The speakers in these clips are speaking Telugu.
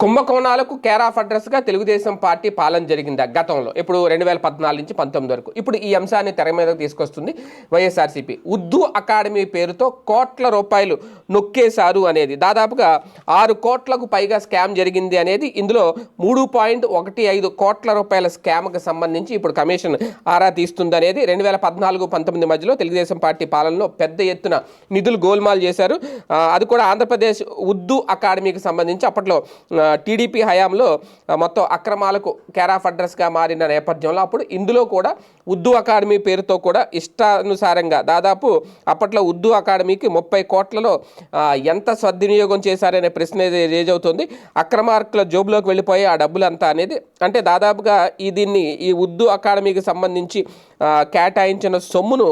కుంభకోణాలకు కేర్ ఆఫ్ అడ్రస్గా తెలుగుదేశం పార్టీ పాలన జరిగింది గతంలో? ఇప్పుడు రెండు వేల పద్నాలుగు నుంచి పంతొమ్మిది వరకు. ఇప్పుడు ఈ అంశాన్ని తెర మీదకు తీసుకొస్తుంది వైఎస్ఆర్సీపీ. ఉర్దూ అకాడమీ పేరుతో కోట్ల రూపాయలు నొక్కేశారు అనేది దాదాపుగా ఆరు కోట్లకు పైగా స్కామ్ జరిగింది అనేది ఇందులో మూడు పాయింట్ ఒకటి ఐదు కోట్ల రూపాయల స్కామ్కి సంబంధించి ఇప్పుడు కమిషన్ ఆరా తీస్తుంది అనేది రెండు వేల పద్నాలుగు పంతొమ్మిది మధ్యలో తెలుగుదేశం పార్టీ పాలనలో పెద్ద ఎత్తున నిధులు గోల్మాల్ చేశారు. అది కూడా ఆంధ్రప్రదేశ్ ఉర్దూ అకాడమీకి సంబంధించి అప్పట్లో టీడీపీ హయాంలో మొత్తం అక్రమాలకు క్యారాఫ్ అడ్రస్గా మారిన నేపథ్యంలో అప్పుడు ఇందులో కూడా ఉర్దూ అకాడమీ పేరుతో కూడా ఇష్టానుసారంగా దాదాపు అప్పట్లో ఉర్దూ అకాడమీకి ముప్పై కోట్లలో ఎంత సద్వినియోగం చేశారనే ప్రశ్న రేజ్ అవుతుంది. అక్రమార్కుల జోబులోకి వెళ్ళిపోయి ఆ డబ్బులు అంతా అనేది అంటే దాదాపుగా ఈ దీన్ని ఈ ఉర్దూ అకాడమీకి సంబంధించి కేటాయించిన సొమ్మును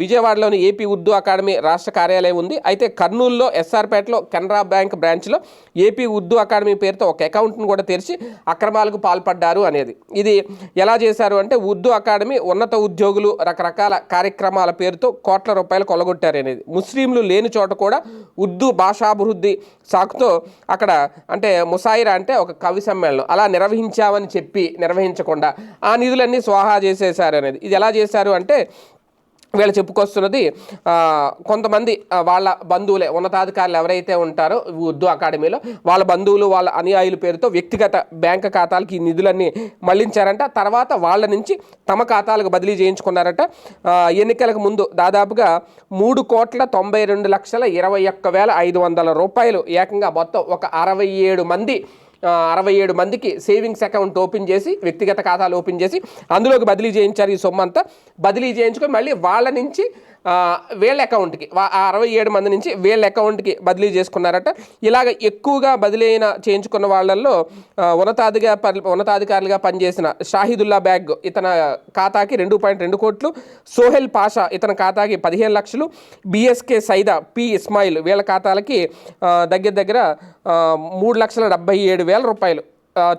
విజయవాడలోని ఏపీ ఉర్దూ అకాడమీ రాష్ట్ర కార్యాలయం ఉంది. అయితే కర్నూలులో ఎస్ఆర్పేటలో కెనరా బ్యాంక్ బ్రాంచ్లో ఏపీ ఉర్దూ అకాడమీ పేరుతో ఒక అకౌంట్ను కూడా తెరిచి అక్రమాలకు పాల్పడ్డారు అనేది. ఇది ఎలా చేశారు అంటే ఉర్దూ అకాడమీ ఉన్నత ఉద్యోగులు రకరకాల కార్యక్రమాల పేరుతో కోట్ల రూపాయలు కొలగొట్టారు అనేది. ముస్లింలు లేని చోట కూడా ఉర్దూ భాషాభివృద్ధి సాకుతో అక్కడ అంటే ముసాయిరా అంటే ఒక కవి సమ్మేళనం. అలా నిర్వహించామని చెప్పి నిర్వహించకుండా ఆ నిధులన్నీ స్వాహా చేసేసారు అనేది. ఇది ఎలా చేశారు అంటే వీళ్ళు చెప్పుకొస్తున్నది కొంతమంది వాళ్ళ బంధువులే ఉన్నతాధికారులు ఎవరైతే ఉంటారో ఉర్దూ అకాడమీలో వాళ్ళ బంధువులు వాళ్ళ అనుయాయుల పేరుతో వ్యక్తిగత బ్యాంక్ ఖాతాలకి ఈ నిధులన్నీ మళ్ళించారంట. తర్వాత వాళ్ళ నుంచి తమ ఖాతాలకు బదిలీ చేయించుకున్నారట. ఎన్నికలకు ముందు దాదాపుగా మూడు కోట్ల తొంభై రెండు లక్షల ఇరవై ఒక్క వేల ఐదు వందల రూపాయలు ఏకంగా మొత్తం ఒక అరవై ఏడు మంది అరవై ఏడు మందికి సేవింగ్స్ అకౌంట్ ఓపెన్ చేసి వ్యక్తిగత ఖాతాలు ఓపెన్ చేసి అందులోకి బదిలీ చేయించారు ఈ సొమ్ము అంతా బదిలీ చేయించుకొని మళ్ళీ వాళ్ళ నుంచి వీళ్ళ అకౌంట్కి ఆ అరవై ఏడు మంది నుంచి వీళ్ళ అకౌంట్కి బదిలీ చేసుకున్నారట. ఇలాగ ఎక్కువగా బదిలీ అయిన చేయించుకున్న వాళ్ళల్లో ఉన్నతాధిగా పరి- ఉన్నతాధికారులుగా పనిచేసిన షాహిదుల్లా బ్యాగ్ ఇతన ఖాతాకి రెండు పాయింట్ రెండు కోట్లు సోహెల్ పాషా ఇతని ఖాతాకి పదిహేను లక్షలు బిఎస్కే సైదా పి ఇస్మాయిల్ వీళ్ళ ఖాతాలకి దగ్గర దగ్గర మూడు లక్షల డెబ్బై ఏడు వేల రూపాయలు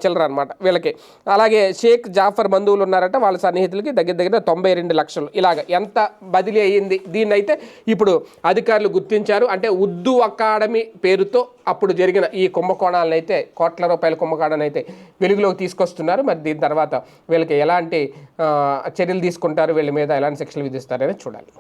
చిల్లర అనమాట వీళ్ళకి. అలాగే షేక్ జాఫర్ బంధువులు ఉన్నారట వాళ్ళ సన్నిహితులకి దగ్గర దగ్గర తొంభై రెండు లక్షలు. ఇలాగ ఎంత బదిలీ అయ్యింది? దీన్ని అయితే ఇప్పుడు అధికారులు గుర్తించారు. అంటే ఉర్దూ అకాడమీ పేరుతో అప్పుడు జరిగిన ఈ కుంభకోణాలను అయితే కోట్ల రూపాయల కుంభకోణాన్ని అయితే వెలుగులోకి తీసుకొస్తున్నారు. మరి దీని తర్వాత వీళ్ళకి ఎలాంటి చర్యలు తీసుకుంటారు? వీళ్ళ మీద ఎలాంటి శిక్షలు విధిస్తారనేది చూడాలి.